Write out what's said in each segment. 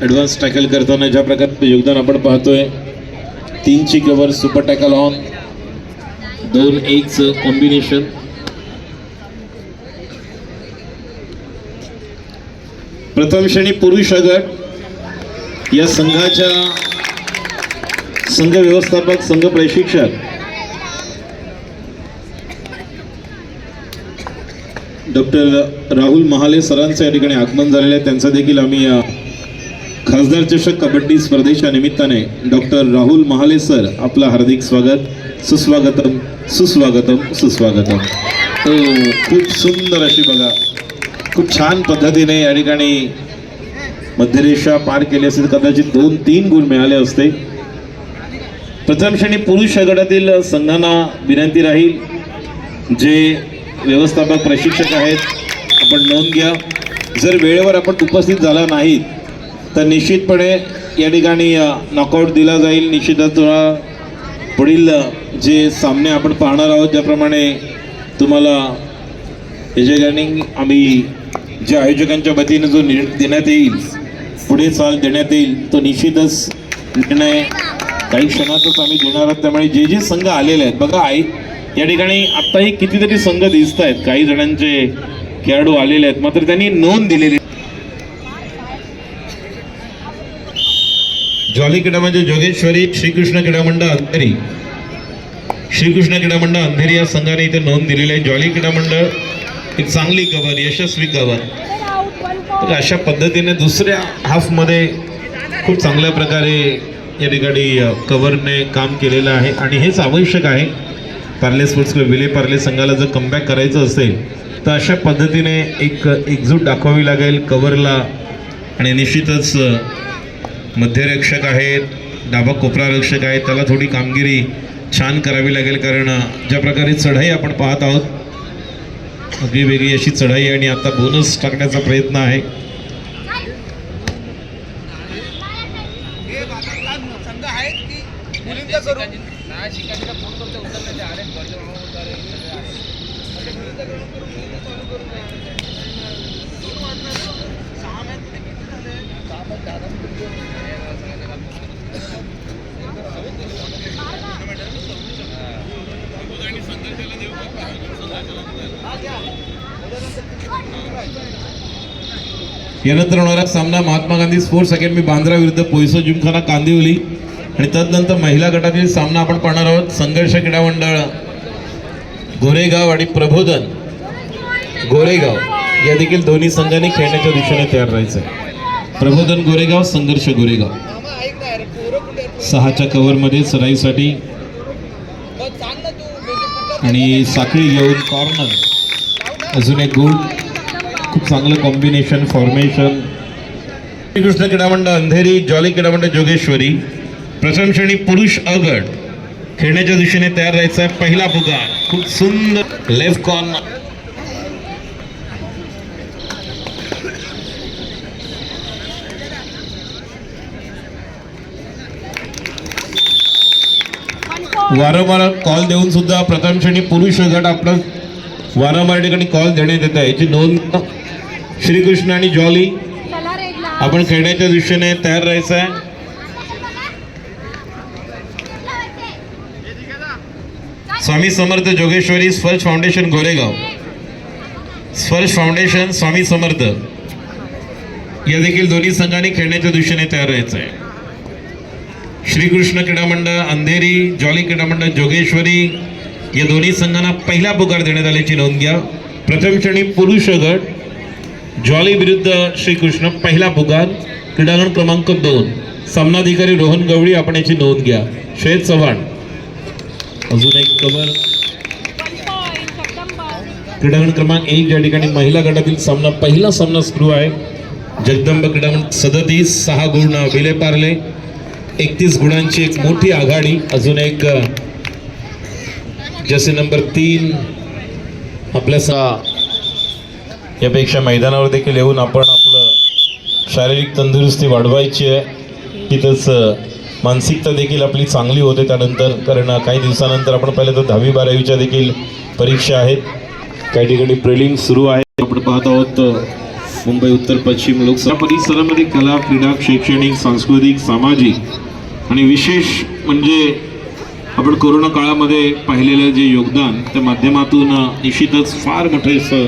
Advance tackle करताना ज्या प्रकारचं योगदान आपण पाहतोय तीनची कवर सुपर टॅकल ऑन दोन एकचं कॉम्बिनेशन प्रथम श्रेणी पुरुष गट या संघाच्या संघ व्यवस्थापक संघ प्रशिक्षक. डॉक्टर राहुल महाले सरांचं या ठिकाणी आगमन झालेलं आहे. त्यांचं देखील आम्ही या खासदार चषक कबड्डी स्पर्धेच्या निमित्ताने डॉक्टर राहुल महाले सर आपलं हार्दिक स्वागत सुस्वागतम सुस्वागतम सुस्वागतम. तो खूप सुंदर अशी बघा खूप छान पद्धतीने या ठिकाणी मध्यरेषा पार केली असेल कदाचित दोन तीन गुण मिळाले असते. प्रथम श्रेणी पुरुष गटातील संघांना विनंती राहील जे व्यवस्थापक प्रशिक्षक आहेत आपण नोंद घ्या. जर वेळेवर आपण उपस्थित झाला नाहीत तर निश्चितपणे या ठिकाणी नॉकआउट दिला जाईल. निश्चितच तुम्हाला पुढील जे सामने आपण पाहणार आहोत ज्याप्रमाणे तुम्हाला याच्या ठिकाणी आम्ही ज्या आयोजकांच्या वतीने जो निर्णय देण्यात येईल पुढे साल देण्यात येईल तो निश्चितच निर्णय काही क्षणातच आम्ही देणार आहोत. त्यामुळे जे जे संघ आलेले आहेत बघा आई या ठिकाणी आत्ताही कितीतरी संघ दिसत आहेत काही जणांचे खेळाडू आलेले आहेत मात्र त्यांनी नोंद दिलेली जॉली क्रीडा म्हणजे जोगेश्वरी श्रीकृष्ण क्रीडा मंडळ अंधेरी श्रीकृष्ण क्रीडा मंडळ अंधेरी या संघाने इथे नोंद दिलेली आहे. जॉली क्रीडा मंडळ एक चांगली कवर यशस्वी कवर तर अशा पद्धतीने दुसऱ्या हाफमध्ये खूप चांगल्या प्रकारे या ठिकाणी कवरने कव्हरने काम केलेलं आहे. आणि हेच आवश्यक आहे. पार्ले स्पोर्ट्स क्लब विले पार्ले संघाला जर कमबॅक करायचं असेल तर अशा पद्धतीने एक एकजूट दाखवावी लागेल कवरला आणि निश्चितच मध्यरक्षक आहेत डाबा कोपरा रक्षक आहेत त्याला थोडी कामगिरी छान करावी लागेल कारण ज्या प्रकारे चढाई आपण पाहत आहोत अगदी वेगळी अशी चढाई आणि आता बोनस टाकण्याचा प्रयत्न आहे हे भारतात संघ आहेत की मुलींचा करू यानंतर होणारा सामना महात्मा गांधी स्पोर्ट्स अकॅडमी बांद्रा विरुद्ध पोयसो जिमखाना कांदिवली. आणि तदनंतर महिला गटातील सामना आपण पाहणार आहोत. संघर्ष क्रीडा मंडळ गोरेगाव आणि प्रबोधन. गोरेगाव या देखील दोन्ही संघांनी खेळण्याच्या दिशेने तयार राहायचं आहे प्रबोधन गोरेगाव संघर्ष गोरेगाव. सहाच्या कव्हरमध्ये सराईसाठी आणि साखळी घेऊन कॉर्नर अजून एक गोल खूप चांगलं combination formation Shrikrishna Kridamandal Andheri Jolly Kridamandal Jogeshwari. प्रथम श्रेणी पुरुष अगड. खेळण्याच्या दिशेने तयार राहायचा आहे. पहिला पुकार खूप सुंदर. लेफ्ट कॉर्नर वारंवार कॉल देऊन सुद्धा प्रथम श्रेणी पुरुष गट आपलं वारंवार ठिकाणी कॉल देण्यात येत आहे. याची नोंद श्रीकृष्ण आणि जॉली आपण खेळण्याच्या दृष्टीने तयार राहायचं आहे. स्वामी समर्थ जोगेश्वरी स्पर्श फाउंडेशन गोरेगाव. स्पर्श फाउंडेशन स्वामी समर्थ. या देखील दोन्ही संघांनी खेळण्याच्या दृष्टीने तयार राहायचं आहे. श्रीकृष्ण क्रीडामंडळ अंधेरी जॉली क्रीडामंडळ जोगेश्वरी या दोन्ही संघांना पहिला पुकार देण्यात आल्याची नोंद घ्या. प्रथम श्रेणी पुरुष गट जॉली विरुद्ध श्रीकृष्ण पहिला पुकार क्रीडांगण क्रमांक दोन. सामनाधिकारी रोहन गवळी आपण याची नोंद घ्या. श्वेत चव्हाण. अजून एक कबर क्रीडांगण क्रमांक एक ज्या ठिकाणी महिला गटातील सामना पहिला सामना सुरू आहे. जगदंब क्रीडांगण सदतीस सहा गुण विले पारले. एकतीस गुणांची एक मोठी आघाडी. अजून एक जसे नंबर तीन आपल्या सा यापेक्षा मैदानावर देखील येऊन आपण आपलं शारीरिक तंदुरुस्ती वाढवायची आहे. तिथंच मानसिकता देखील आपली चांगली होते त्यानंतर. कारण काही दिवसानंतर आपण पाहिलं तर दहावी बारावीच्या देखील परीक्षा आहेत. काही ठिकाणी प्रिलिम सुरू आहे. आपण पाहत आहोत मुंबई उत्तर पश्चिम लोकसभा. परिसरामध्ये कला क्रीडा शैक्षणिक सांस्कृतिक सामाजिक आणि विशेष म्हणजे आपण कोरोना काळामध्ये पाहिलेलं जे योगदान त्या माध्यमातून निश्चितच फार मोठं असं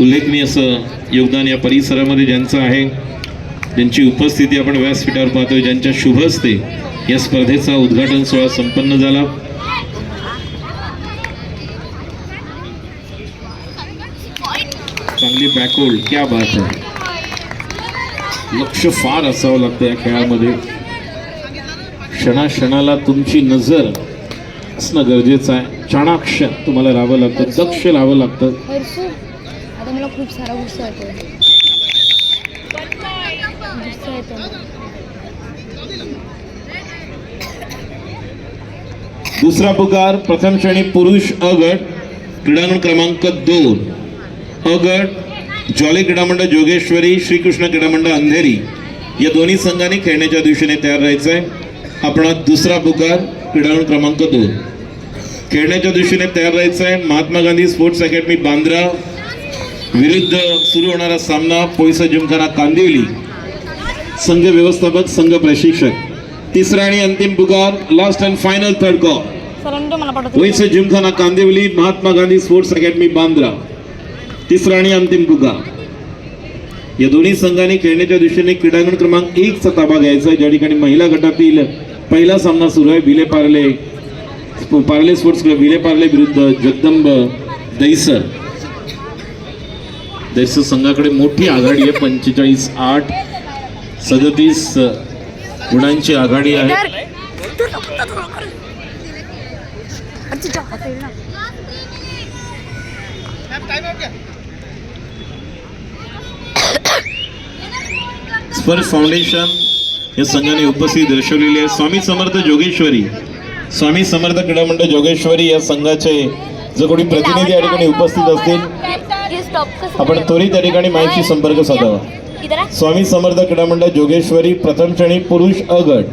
उल्लेखनीय असं योगदान या परिसरामध्ये ज्यांचं आहे ज्यांची उपस्थिती आपण व्यासपीठावर पाहतोय ज्यांच्या शुभस्ते या स्पर्धेचा उद्घाटन सोहळा संपन्न झाला. चांगली बॅकहोल्ड क्या बात आहे लक्ष फार असावं लागतं या खेळामध्ये. क्षणाक्षणाला तुमची नजर असणं गरजेचं आहे. चाणाक्ष तुम्हाला राहावं लागतं दक्ष राहावं लागतं. हर्षू आता मला खूप सारा गुस्सा येतो. दुसरा पुकार प्रथम श्रेणी पुरुष अ गट क्रीडांगण क्रमांक दोन. अ गट जॉली क्रीडा मंडळ जोगेश्वरी श्रीकृष्ण क्रीडा मंडळ अंधेरी. या दोन्ही संघांनी खेळण्याच्या दिवशीने तयार राहायचं आहे आपणा दुसरा पुकार क्रीडांगण क्रमांक दोन. खेळण्याच्या दिवशीने तयार राहायचं आहे. Mahatma Gandhi sports academy Bandra. विरुद्ध सुरू होणारा सामना पोयसा जिमखाना कांदिवली. संघ व्यवस्थापक संघ प्रशिक्षक. तिसरा आणि अंतिम पुकार last and final third call वैसे जिमखाना कांदिवली महात्मा गांधी स्पोर्ट्स अकॅडमी बांद्रा. तिसरा आणि अंतिम पुकार. या दोन्ही संघांनी खेळण्याच्या दिशेने क्रीडांगण क्रमांक एक चा ताबा घ्यायचा आहे. ज्या ठिकाणी महिला गटातील पहिला सामना सुरू आहे विले पार्ले पार्ले स्पोर्ट्स क्लब विले पार्ले विरुद्ध जगदंब दैसर दैसर संघाकडे मोठी आघाडी आहे पंचेचाळीस आठ सदतीस गुणांची आघाडी आहे. हो स्पर्श फाउंडेशन या संघाने उपस्थित दर्शवलेली आहे. स्वामी समर्थ जोगेश्वरी. स्वामी समर्थ क्रीडा मंडळ जोगेश्वरी या संघाचे जर कोणी प्रतिनिधी या ठिकाणी उपस्थित असतील आपण त्वरित या ठिकाणी माहिती संपर्क साधावा. स्वामी समर्थ क्रीडा मंडळ जोगेश्वरी प्रथम श्रेणी पुरुष अ गट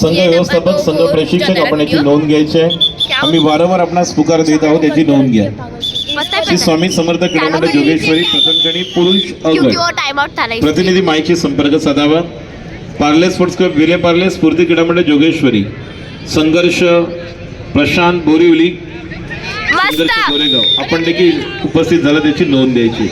संघ व्यवस्थापक संघ प्रशिक्षक आपण याची नोंद घ्यायची आहे. आम्ही वारंवार आपणास पुकार देत आहोत याची नोंद घ्या. श्री. स्वामी समर्थ क्रीडा मंडळ जोगेश्वरी प्रथम श्रेणी पुरुष अ क्योंकि गट वो टाइम आउट था ना इसलिए. प्रतिनिधी माईशी संपर्क साधावा. पार्ले स्पोर्ट्स क्लब विले पार्ले स्फूर्ती क्रीडा मंडळ जोगेश्वरी. संघर्ष प्रशांत बोरिवली. संघर्ष गोरेगाव आपण देखील उपस्थित झाला त्याची नोंद द्यायची.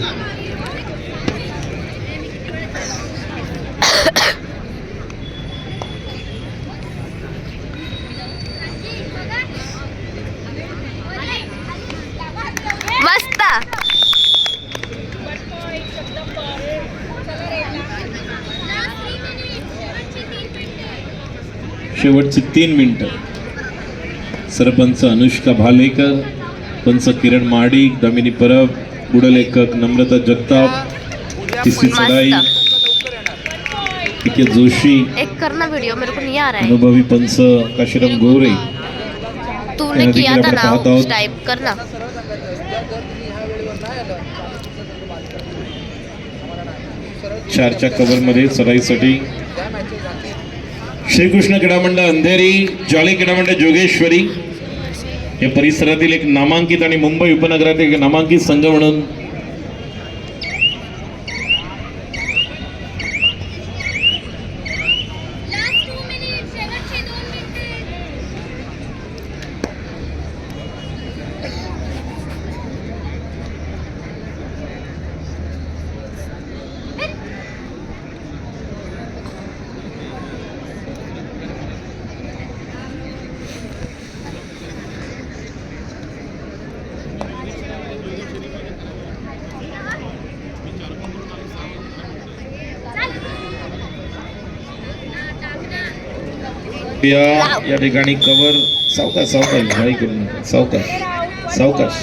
शेवटची तीन मिनिटं. सरपंच अनुष्का भालेकर पंच किरण माडिक दामिनी परब गुडलेखक नम्रता जगताप तिसरी चढाई पी जोशी एक करना वीडियो मेरे को नहीं आ रहा है. अनुभवी पंच काशीराम गोरे. तूने किया था ना. टाइप करना. चारच्या कव्हरमध्ये चढाईसाठी श्रीकृष्ण क्रीडामंडळ अंधेरी जॉली क्रीडामंडळ जोगेश्वरी. या परिसरातील एक नामांकित आणि मुंबई उपनगरातील एक नामांकित संघ म्हणून या या ठिकाणी कवर सावकाश सावकाश घाई करू नका सावकाश सावकाश.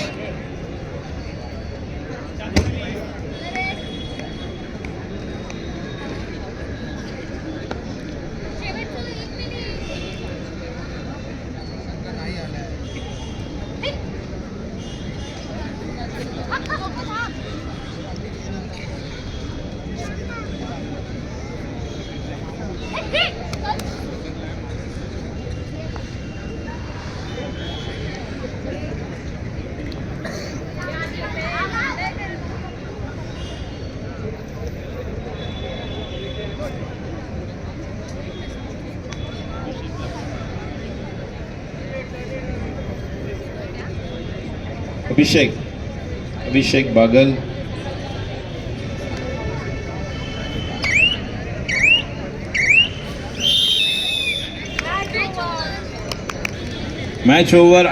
अभिषेक. अभिषेक बागल. Match over